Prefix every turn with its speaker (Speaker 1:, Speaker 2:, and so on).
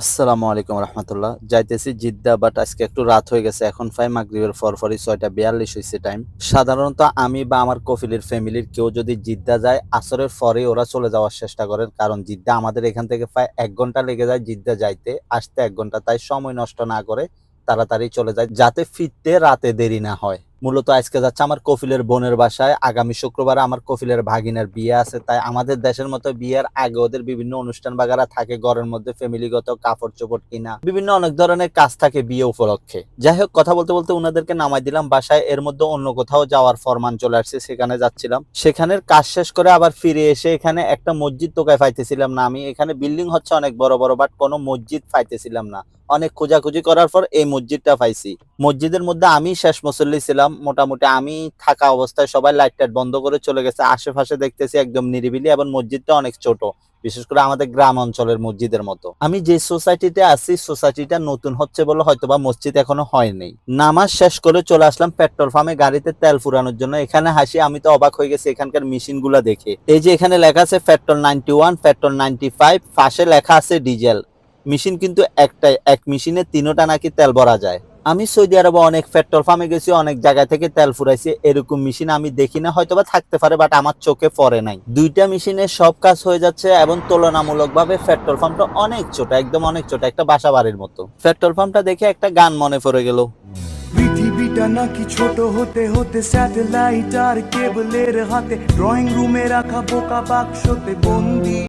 Speaker 1: আসসালামু আলাইকুম রহমতুল্লাহ। যাইতেছি জিদ্দা বাট আজকে একটু রাত হয়ে গেছে। এখন ফাই মাগরিবের পরপরই ছয়টা বিয়াল্লিশ হয়েছে টাইম সাধারণত আমি বা আমার কফিলের ফ্যামিলির কেউ যদি জিদ্দা যায়, আসরের পরে ওরা চলে যাওয়ার চেষ্টা করেন কারণ জিদ্দা আমাদের এখান থেকে প্রায় এক ঘণ্টা লেগে যায় জিদ্দা যাইতে। আসতে এক ঘণ্টা, তাই সময় নষ্ট না করে তাড়াতাড়ি চলে যায়, যাতে ফিরতে রাতে দেরি না হয়। মূলত আজকে যাচ্ছে আমার কফিলের বোনের বাসায়। আগামী শুক্রবার আমার কফিলের ভাগিনার বিয়ে আছে, তাই আমাদের দেশের মতো বিয়ের আগে ওদের বিভিন্ন অনুষ্ঠান বাগারা থাকে, ঘরের মধ্যে ফ্যামিলিগত কাপড় চোপড় কিনা। বিভিন্ন অনেক ধরনের কাজ থাকে বিয়ে উপলক্ষে। যাই হোক, কথা বলতে বলতে ওনাদেরকে নামাই দিলাম বাসায়। এর মধ্যে অন্য কোথাও যাওয়ার ফরমান চলে আসছে, সেখানে যাচ্ছিলাম। সেখানের কাজ শেষ করে আবার ফিরে এসে এখানে একটা মসজিদ তোকায় পাইতেছিলাম না আমি। এখানে বিল্ডিং হচ্ছে অনেক বড় বড় বাট কোনো মসজিদ পাইতেছিলাম না। অনেক খোঁজাখুঁজি করার পর এই মসজিদটা পাইছি। মসজিদের মধ্যে আমি শেষ মুসল্লি ছিলাম। মোটামুটি আমি থাকা অবস্থায় সবাই লাইট টাইট বন্ধ করে চলে গেছে। আশেপাশে দেখতেছি একদম নিরিবিলি এবং মসজিদটা অনেক ছোট, বিশেষ করে আমাদের গ্রাম অঞ্চলের মসজিদের মতো। আমি যে সোসাইটিতে আছি, সোসাইটিটা নতুন হচ্ছে বলে হয়তোবা মসজিদ এখনও হয়নি। নামাজ শেষ করে চলে আসলাম পেট্রোল পাম্পে, গাড়িতে তেল ফুরানোর জন্য। এখানে হাসি, আমি তো অবাক হয়ে গেছি এখানকার মেশিনগুলা দেখে। এই যে এখানে লেখা আছে, petrol ninety one petrol ninety five পাশে লেখা আছে ডিজেল। মেশিন কিন্তু একটাই, এক মেশিনে তিনোটা নাকি তেল ভরা যায়। আমি সৌদি আরবে অনেক পেট্রোল পাম্পে গেছি, অনেক জায়গা থেকে তেল ফুরাইছি, এরকম মেশিন আমি দেখি না হয়তো বা থাকতে পারে বাট আমার চোখে পড়ে নাই। দুইটা মেশিনে সব কাজ হয়ে যাচ্ছে এবং তুলনামূলকভাবে পেট্রোল পাম্পটা অনেক ছোট, একদম অনেক ছোট, একটা বাসা বাড়ির মতো। পেট্রোল পাম্পটা দেখে একটা গান মনে পড়ে গেল।
Speaker 2: পৃথিবীটা নাকি ছোট হতে হতে স্যাটেলাইট আর কেবলের হাতে ড্রয়িং রুমে রাখা বোকা বাক্সতে বন্দি।